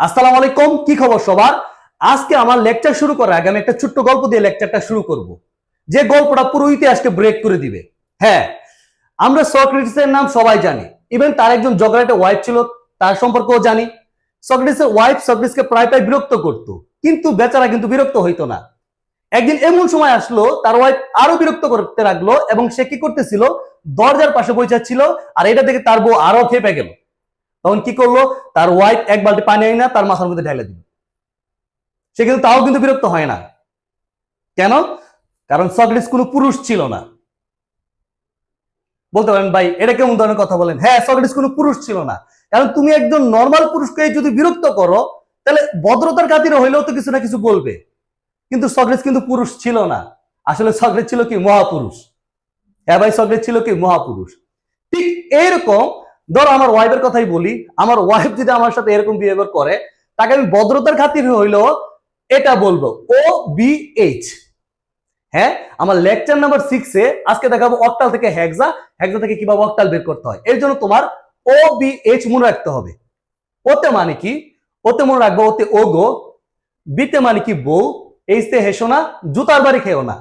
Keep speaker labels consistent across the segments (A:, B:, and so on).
A: আসসালামু আলাইকুম, কি খবর সবার? আজকে আমার লেকচার শুরু করার আগে আমি একটা ছোট্ট গল্প দিয়ে লেকচারটা শুরু করব। যে গল্পটা পুরো ইতিহাসকে ব্রেক করে দিবে। হ্যাঁ আমরা সক্রেটিসের নাম সবাই জানি। ইভেন তার একজন জগরাটে ওয়াইফ ছিল, তার সম্পর্কেও জানি। সক্রেটিসের ওয়াইফ সক্রেটিসকে প্রায় প্রায় বিরক্ত করতো। কিন্তু বেচারা কিন্তু বিরক্ত হইতো না। একদিন এমন সময় আসলো, তার ওয়াইফ আরও বিরক্ত করতে লাগল এবং সে কি করতেছিল? দরজার পাশে বসে ছিল, আর এটা দেখে তার বউ আরও খেপে গেল। তখন কি করল? তার ওয়াইফ এক বালতি পানি আই না, তার মাথার মধ্যে ঢেলে দিল। সে কিন্তু তাও কিন্তু বিরক্ত হয় না। কেন? কারণ সক্রেটিস কোনো পুরুষ ছিল না। বলতে পারেন, ভাই, এটা কেমন ধরনের কথা বলেন? হ্যাঁ সক্রেটিস কোনো পুরুষ ছিল না। কারণ তুমি একজন নর্মাল পুরুষকে যদি বিরক্ত করো, তাহলে ভদ্রতার খাতিরে হইলেও তো কিছু না কিছু বলবে। কিন্তু সক্রেটিস কিন্তু পুরুষ ছিল না। আসলে সক্রেটিস ছিল কি? মহাপুরুষ। হ্যাঁ ভাই, সক্রেটিস ছিল কি? মহাপুরুষ। ঠিক এইরকম ধরো আমার ওয়াইফের কথাই বলি, আমার ওয়াইফ যদি আমার সাথে এরকম বিহেভিয়ার করে, তাকে আমি ভদ্রতার খাতির হইল এটা বলব ও বি এইচ হ্যাঁ আমার লেকচার নাম্বার সিক্সে আজকে দেখাবো অক্টাল থেকে হ্যাকজা হ্যাকজা থেকে কীভাবে অক্টাল বের করতে হয়। এর জন্য তোমার ও বি এইচ মনে রাখতে হবে। ওতে মানে কি? ওতে মনে রাখব, ওতে ও গো বিতে মানে কি বউ এইচতে হেসো না, জুতার বাড়ি খেও না।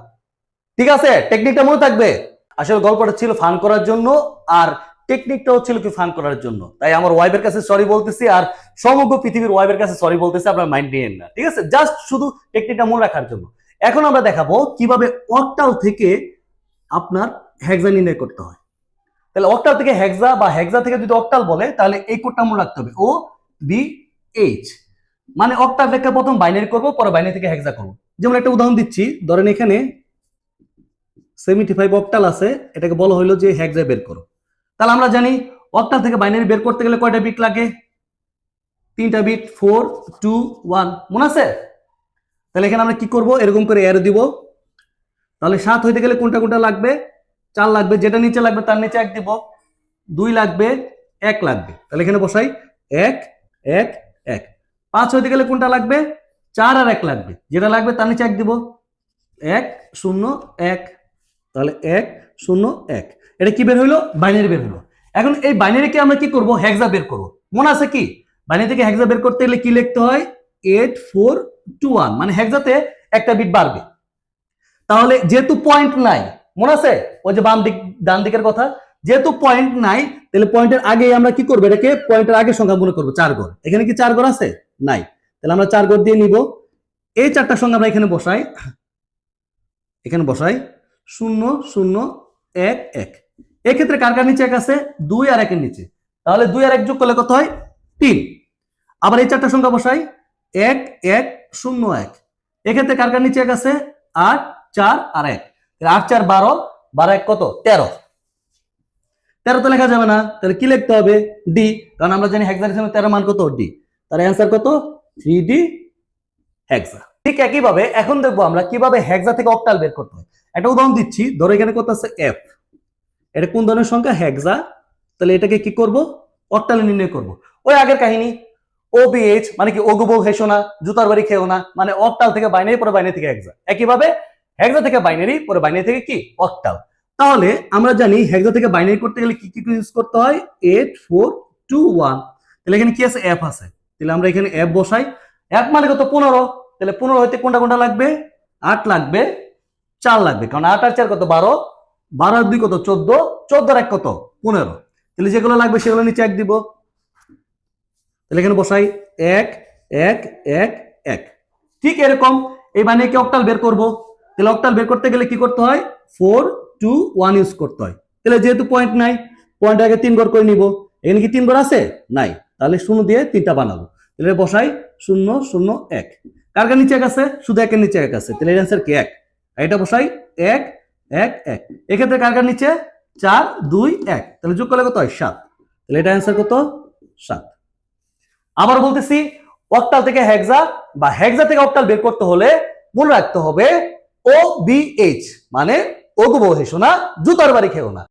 A: ঠিক আছে? টেকনিকটা মনে থাকবে? আসলে গল্পটা ছিল ফান করার জন্য, আর টেকনিকটাও ছিল কি ফান করার জন্য। তাই আমার ওয়াইফের কাছে সরি বলতেছি আর সমগ্র পৃথিবীর ওয়াইফের কাছে সরি বলতেছি, আপনার মাইন্ড নিয়েন না, ঠিক আছে? জাস্ট শুধু টেকনিকটা মনে রাখার জন্য। এখন আমরা দেখাবো কীভাবে অক্টাল থেকে আপনার হেক্সা নির্ণয় করতে হয়। তাহলে অক্টাল থেকে হেক্সা বা হেক্সা থেকে যদি অক্টাল বলে, তাহলে এই কোডটা মনে রাখতে হবে। ও বি এইচ মানে অক্টাল থেকে প্রথম বাইনারি করব, পরে বাইনারি থেকে হেক্সা করব। যেমন একটা উদাহরণ দিচ্ছি, ধরেন এখানে সেভেন্টি ফাইভ অক্টাল আছে, এটাকে বলা হইল যে হেক্সা বের করো। তাহলে আমরা জানি অক্টাল থেকে বাইনারি বের করতে গেলে কয়টা বিট লাগে? তিনটা বিট ফোর টু ওয়ান মনে আছে? তাহলে এখানে আমরা কি করব? এরকম করে এর দিব। তাহলে সাত হইতে গেলে কোনটা কোনটা লাগবে? চার লাগবে, যেটা নিচে লাগবে তার নিচে এক দিব। দুই লাগবে, এক লাগবে। তাহলে এখানে বসাই, এক এক এক। পাঁচ হইতে গেলে কোনটা লাগবে? চার আর এক লাগবে। যেটা লাগবে তার নিচে এক দিব। এক, শূন্য, এক তাহলে এক শূন্য এক। এটা কি বের হইল? বাইনারি বের হইল। এখন এই বাইনারিকে আমরা কি করব? হেক্সা বের করব। মনে আছে কি? বাইনারি থেকে হেক্সা বের করতে গেলে কি লিখতে হয়? এইট ফোর টু ওয়ান মানে হেক্সাতে একটা বিট বাড়বে। তাহলে যেহেতু পয়েন্ট নাই, মনে আছে? ওই যে বাম দিক, ডান দিকের কথা। যেহেতু পয়েন্ট নাই, তাহলে পয়েন্টের আগে আমরা কি করব? এটাকে পয়েন্টের আগে সংখ্যা মনে করব। চার ঘর এখানে কি চার ঘর আছে? নাই। তাহলে আমরা চার ঘর দিয়ে নিব। এই চারটা সংখ্যা আমরা এখানে বসাই। এখানে বসাই। শূন্য শূন্য, এক এক। এক্ষেত্রে কার কার নিচে এক আছে? দুই আর একের নিচে। তাহলে দুই আর এক যোগ করলে কত হয়? তিন। আবার এই চারটা সংখ্যা বসাই। এক এক, শূন্য, এক। এক্ষেত্রে কার কার নিচে এক আছে? আট, চার আর এক। আট, চার, বারো। বারো, এক কত? তেরো। তেরো তো লেখা যাবে না। তাহলে কি লিখতে হবে? ডি। কারণ আমরা জানি হেক্সাডেসিমাল তেরো মান কত? ডি। তার অ্যান্সার কত? থ্রি ডি হেক্সা ঠিক একইভাবে এখন দেখব আমরা কীভাবে হেক্সা থেকে অক্টাল বের করতে হয়। একটা উদাহরণ দিচ্ছি, ধরো এখানে কত আছে এফ এটা কোন ধরনের সংখ্যা? হেক্সা। তাহলে এটাকে কি করব? অক্টালে নির্ণয় করব। ওই আগের কাহিনী। ওবিএইচ মানে কি ওগুবো হেসো না, জুতার বাড়ি খেও না মানে অক্টাল থেকে বাইনারি পরে বাইনারি থেকে হেক্সা। একইভাবে হেক্সা থেকে বাইনারি পরে বাইনারি থেকে কি? অক্টাল তাহলে আমরা জানি হেক্সা থেকে বাইনারি করতে গেলে কি কি ইউজ করতে হয়? এইট ফোর টু ওয়ান তাহলে এখানে কি আছে? অ্যাপ আছে। তাহলে আমরা এখানে অ্যাপ বসাই। অ্যাপ মানে কত? পনেরো। তাহলে পনেরো হইতে কোনটা কোনটা লাগবে? আট লাগবে, চার লাগবে। কারণ আট আর চার কত? বারো। বারো দুই কত? চোদ্দ। চোদ্দ আর এক কত? পনেরো। তাহলে যেগুলো লাগবে সেগুলো নিচে এক দিব। তাহলে এখানে বসাই। এক এক এক এক। ঠিক এরকম। এই বানিয়ে অক্টাল বের করব। তাহলে অক্টাল বের করতে গেলে কি করতে হয়? ফোর টু ওয়ান ইউজ করতে হয়। তাহলে যেহেতু পয়েন্ট নাই পয়েন্ট আগে তিন ঘর করে নিব। এখানে কি তিন ঘর আছে? নাই। তাহলে শূন্য দিয়ে তিনটা বানাবো। তাহলে বসাই শূন্য শূন্য, এক। কার কার নিচে এক আছে? শুধু একের নিচে এক আছে। তাহলে এর অ্যান্সার কি? এক। এটা বসাই। এক এক এক। এক্ষেত্রে কার কার নিচে? চার, দুই, এক। তাহলে যোগ করলে কত হয়? সাত। তাহলে এটা অ্যান্সার কত? সাত। আবার বলতেছি অক্টাল থেকে হেক্সা বা হেক্সা থেকে অক্টাল বের করতে হলে মনে রাখতে হবে ও বি এইচ মানে ওগুবো হেসো না জুতার বাড়ি খেও না।